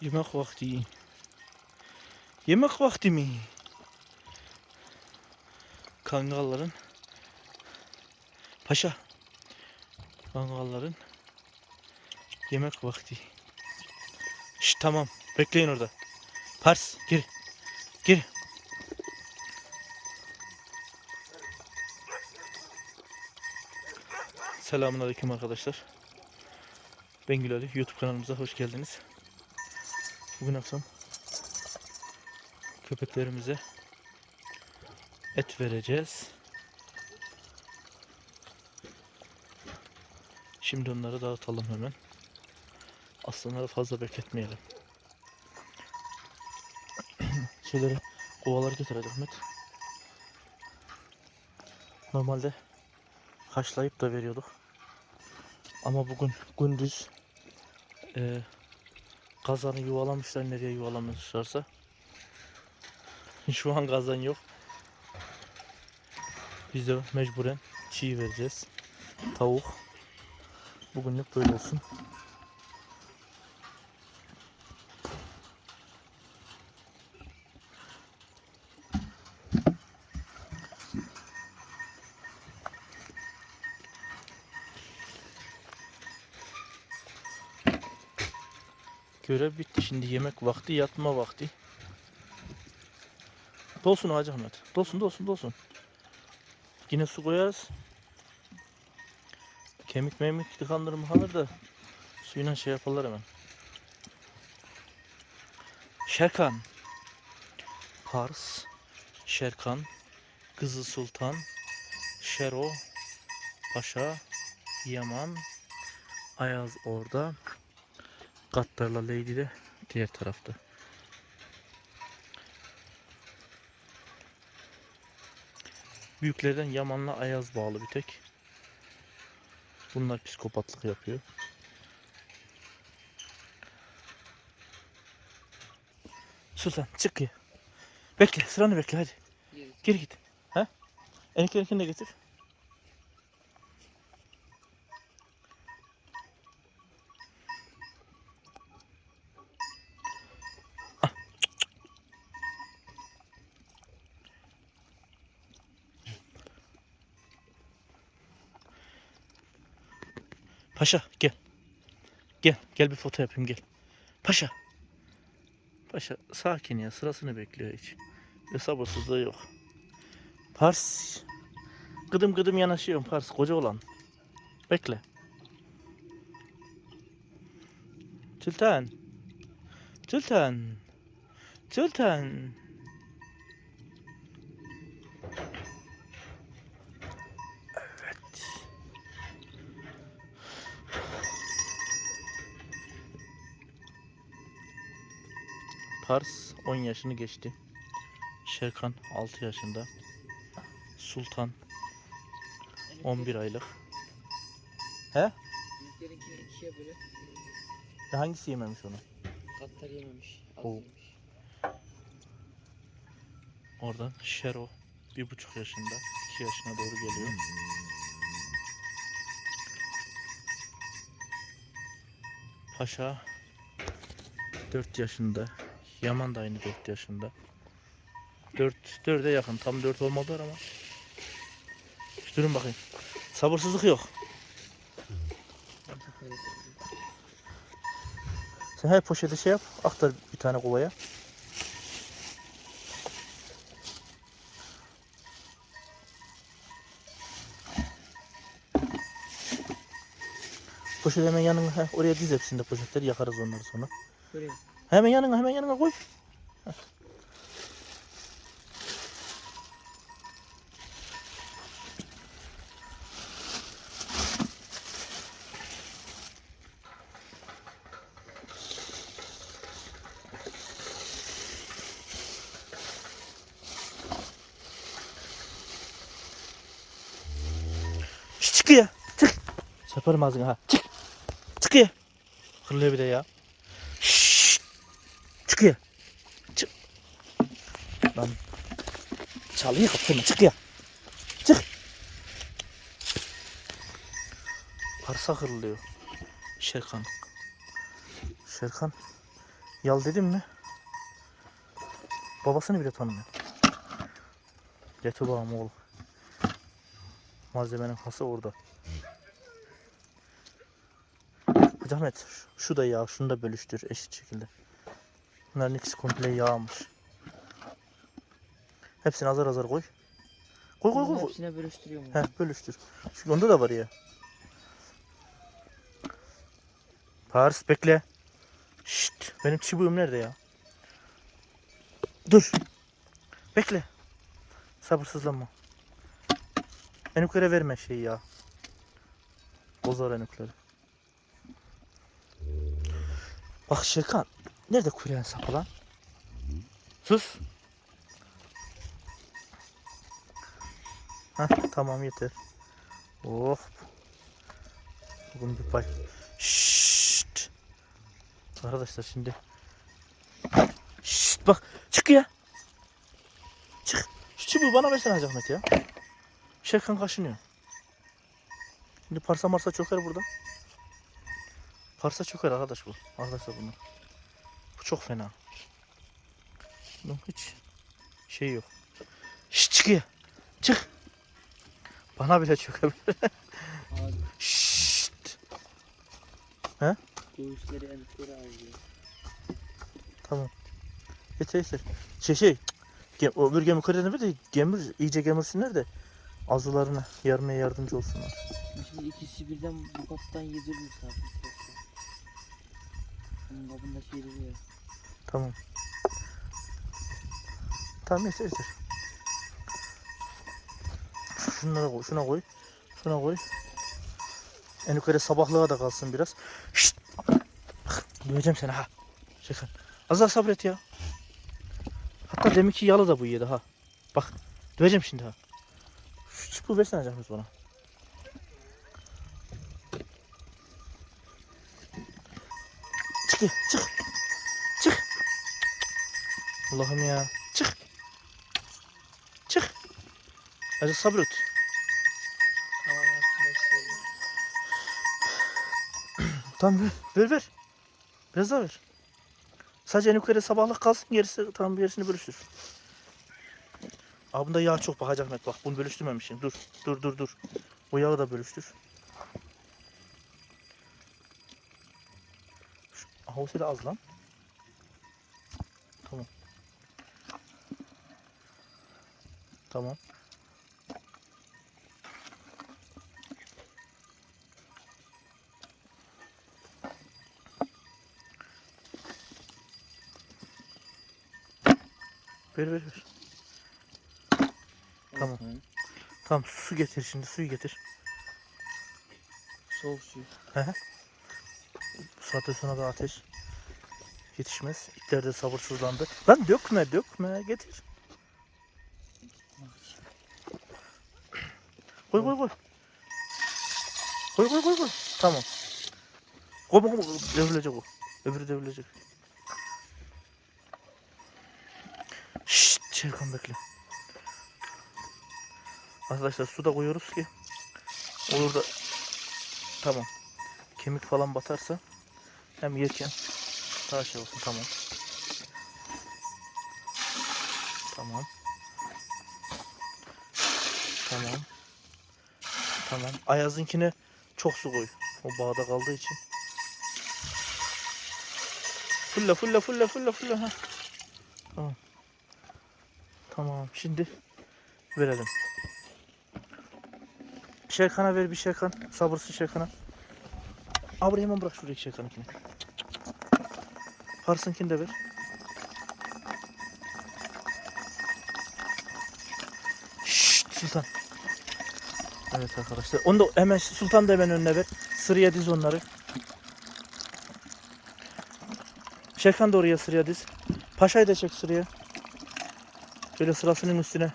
Yemek vakti. Yemek vakti mi? Kangalların Paşa. Kangalların yemek vakti. Şş, tamam. Bekleyin orada. Pars gir. Gir. Selamun Aleyküm arkadaşlar. Ben Gül. YouTube kanalımıza hoş geldiniz. Bugün akşam köpeklerimize et vereceğiz. Şimdi onları dağıtalım hemen. Aslanları fazla bekletmeyelim. Şeyleri, kovaları getir hadi Ahmet. Normalde haşlayıp da veriyorduk. Ama bugün gündüz e, kazanı yuvalamışlar nereye yuvalamışlarsa. Şu an kazan yok. Biz de mecburen çiğ vereceğiz. Tavuk. Bugünlük böyle olsun. Görev bitti. Şimdi yemek vakti, yatma vakti. Dolsun Hacı Ahmet. Dolsun, dolsun, dolsun. Yine su koyarız. Kemik memik tıkanır mı kalır da suyuna şey yaparlar hemen. Şerkan. Pars. Şerkan. Kızı Sultan. Şero. Paşa. Yaman. Ayaz orada. Gattarla Lady de diğer tarafta. Büyüklerden Yaman'la Ayaz bağlı bir tek. Bunlar psikopatlık yapıyor. Sultan çık ya. Bekle sıranı bekle hadi. Geri git. Ha? Eniklerikini de getir. Paşa gel. Gel. Gel bir foto yapayım gel. Paşa. Paşa sakin ya sırasını bekliyor hiç. Ve sabırsızlığı yok. Pars. Gıdım gıdım yanaşıyorum Pars koca olan. Bekle. Sultan. Sultan. Sultan. Pars 10 yaşını geçti. Şerkan 6 yaşında. Sultan 11 aylık. He? Büyüklerinkini ikiye hangisi yememiş onu? katlar yememiş. Az Oo. yemiş. Oradan Şero bir buçuk yaşında. 2 yaşına doğru geliyor. Paşa 4 yaşında. Yaman da aynı 4 yaşında. 4 4'e yakın. Tam 4 olmadılar ama. Şu durun bakayım. Sabırsızlık yok. Sen her poşete şey yap. Aktar bir tane kovaya. Poşet hemen yanına oraya diz hepsini de poşetleri yakarız onları sonra. Buraya. Hemen yanına koy. Heh. Şş, çık ya. Çık. Çaparım ağzına ha. Çık. Çık ya. Hırlıyor bir de ya. Lan. Çalıyı kapatma. Çık ya. Çık. Parsa hırlıyor. Şerkan. Şerkan Yal dedim mi? Babasını bile tanımıyor. Getir bağım oğlum. Malzemenin hası orada. Hacı Ahmet şu da yağ şunu da bölüştür eşit şekilde. Bunların ikisi komple yağmış. Hepsini azar azar koy. Koy koy koy. koy. Hepsine bölüştürüyorum. Heh bölüştür. Şu onda da var ya. Pars bekle. Şşt, benim çubuğum nerede ya? Dur. Bekle. Sabırsızlanma. Enuklere verme şeyi ya. Bozar enukleri. Bak Şekan. Nerede kuruyan sapı lan? Sus. Heh, tamam yeter. Oh. Bugün bir pay. Şşt. Arkadaşlar şimdi. Şşt bak. Çık ya. Çık. Şu çubuğu bana versene Hacı Ahmet ya. Şerkan kaşınıyor. Şimdi parsa marsa çöker burada. Parsa çöker arkadaş bu. Arkadaşlar bunu. Bu çok fena. Bunun hiç şey yok. Şşt çık ya. Çık. Bana bile çökebilir. Abi Şşt. göğüsleri enikleri ağrıyor. Tamam. Yeter yeter. Şey şey. Gem, öbür gemi kredini de gemir, iyice gemirsinler de azularına yarmaya yardımcı olsunlar. Şimdi ikisi birden bu kaptan yedirir misafir. Bunun kabında şey duruyor. Tamam. Tamam yeter yeter. Şunlara koy, şuna koy. Şuna koy. En yukarı sabahlığa da kalsın biraz. Şşt. Bak, döveceğim seni ha. Şekan. Az daha sabret ya. Hatta deminki yalı da bu yedi ha. Bak. Döveceğim şimdi ha. Şu çubuğu versene Cahmet bana. Çık çık. Çık. Allah'ım ya. Çık. Çık. Hadi sabret. Tamam hepsine söyle. Tamam ver, ver. Biraz daha ver. Sadece en yukarı sabahlık kalsın gerisi tamam gerisini bölüştür. Abi bunda yağ çok bakacak Ahmet bak bunu bölüştürmemişsin. Dur dur dur dur. O yağı da bölüştür. Sene az lan. Tamam. Tamam. Ver ver ver. Tamam. Hı. Tamam su getir şimdi suyu getir. Soğuk suyu. Bu saatten sonra da ateş yetişmez. İtler de sabırsızlandı. Lan dökme dökme getir. Koy koy koy. Koy koy koy koy. Tamam. Koy koy koy. Devrilecek o. Öbürü devrilecek. Şerkan bekle. Arkadaşlar su da koyuyoruz ki olur da tamam kemik falan batarsa hem yerken daha şey olsun tamam. Tamam. Tamam. Tamam. Ayaz'ınkine çok su koy. O bağda kaldığı için. Fulla fulla fulla fulla fulla. Ha. Tamam. Tamam. Şimdi verelim. Şerkan'a ver bir Şerkan. Sabırsız Şerkan'a. Abi hemen bırak şuradaki Şerkan'ınkini. Pars'ınkini de ver. Şşt Sultan. Evet arkadaşlar. Onu da hemen Sultan da hemen önüne ver. Sıraya diz onları. Şerkan da oraya sıraya diz. Paşa'yı da çek sıraya. Şöyle sırasının üstüne.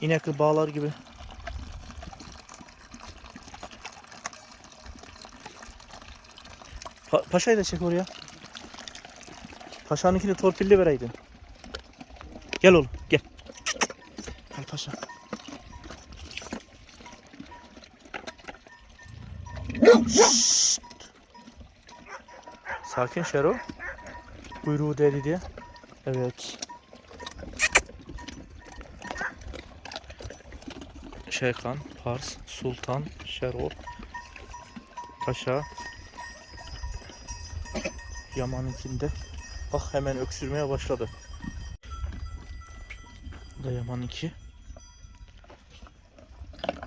İnekli bağlar gibi. Pa Paşa'yı da çek oraya. Paşa'nınkini torpilli vereydin. Gel oğlum gel. Gel paşa. Şşt. Sakin Şero. Kuyruğu deri diye. Evet. Şeykan, Pars, Sultan, Şerol, Paşa, Yaman'ınkinde. Bak hemen öksürmeye başladı. Bu da Yaman'ınki.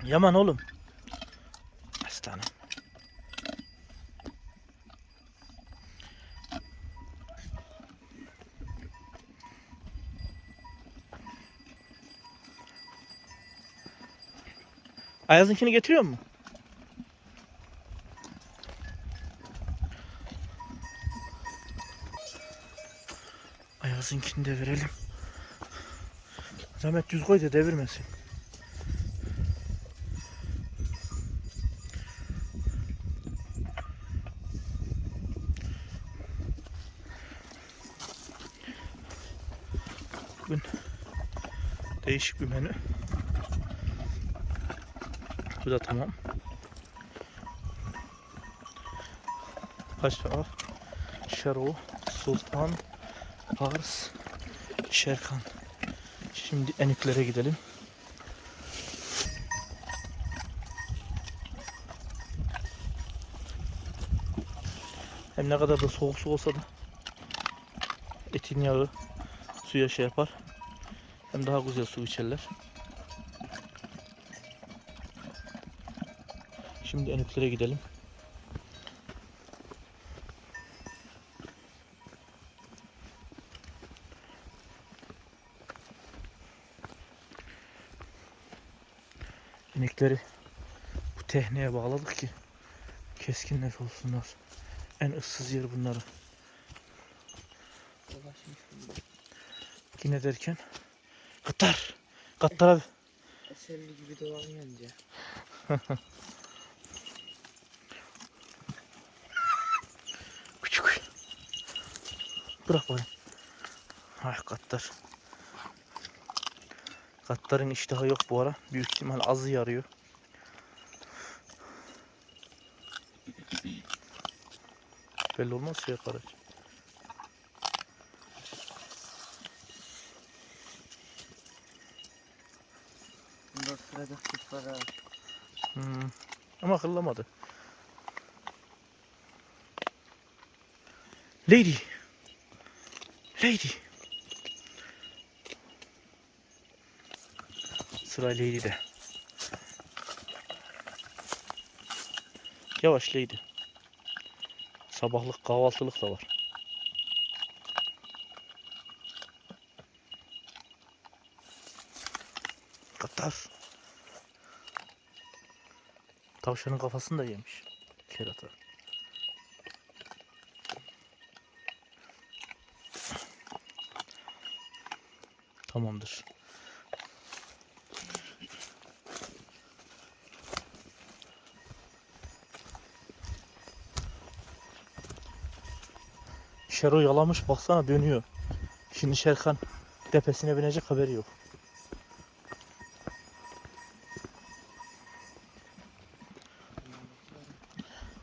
Yaman oğlum. Ayaz'ınkini getiriyor mu? Ayaz'ınkini de verelim. Zahmet düz koy da devirmesin. Bugün değişik bir menü. Bu da tamam. Paşa, Şero, Sultan, Pars, Şerkan. Şimdi eniklere gidelim. Hem ne kadar da soğuk su olsa da etin yağı suya şey yapar. Hem daha güzel su içerler. Şimdi eniklere gidelim. İnekleri bu tehneye bağladık ki keskinler olsunlar. En ıssız yer bunları. Dolaşmış bunda. Yine derken Kattar. Kattar abi. Eserli gibi dolanıyor önce. Bırak bana. Ay Kattar. Kattar'ın iştahı yok bu ara. Büyük ihtimal azı yarıyor. Belli olmaz şey yaparız. Bunda sırada kuş var ha. Hmm. Ama akıllamadı. Lady. Lady. Sıra Lady'de. Yavaş Lady. Sabahlık kahvaltılık da var. Katar. Tavşanın kafasını da yemiş. Kerata. Tamamdır. Şero yalamış baksana dönüyor. Şimdi Şerkan tepesine binecek haberi yok.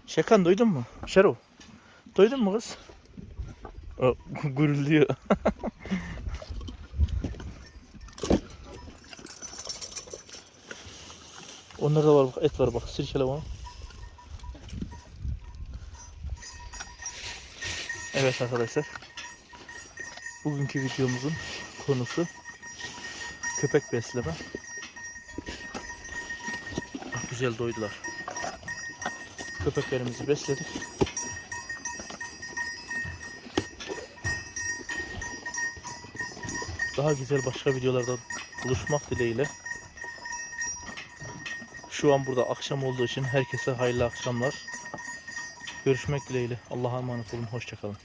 Şerkan duydun mu? Şero. Duydun mu kız? O. Onlarda var bak et var bak sirkele onu. Evet arkadaşlar. Bugünkü videomuzun konusu köpek besleme. Bak, güzel doydular. Köpeklerimizi besledik. Daha güzel başka videolarda buluşmak dileğiyle. Şu an burada akşam olduğu için herkese hayırlı akşamlar. Görüşmek dileğiyle. Allah'a emanet olun. Hoşçakalın.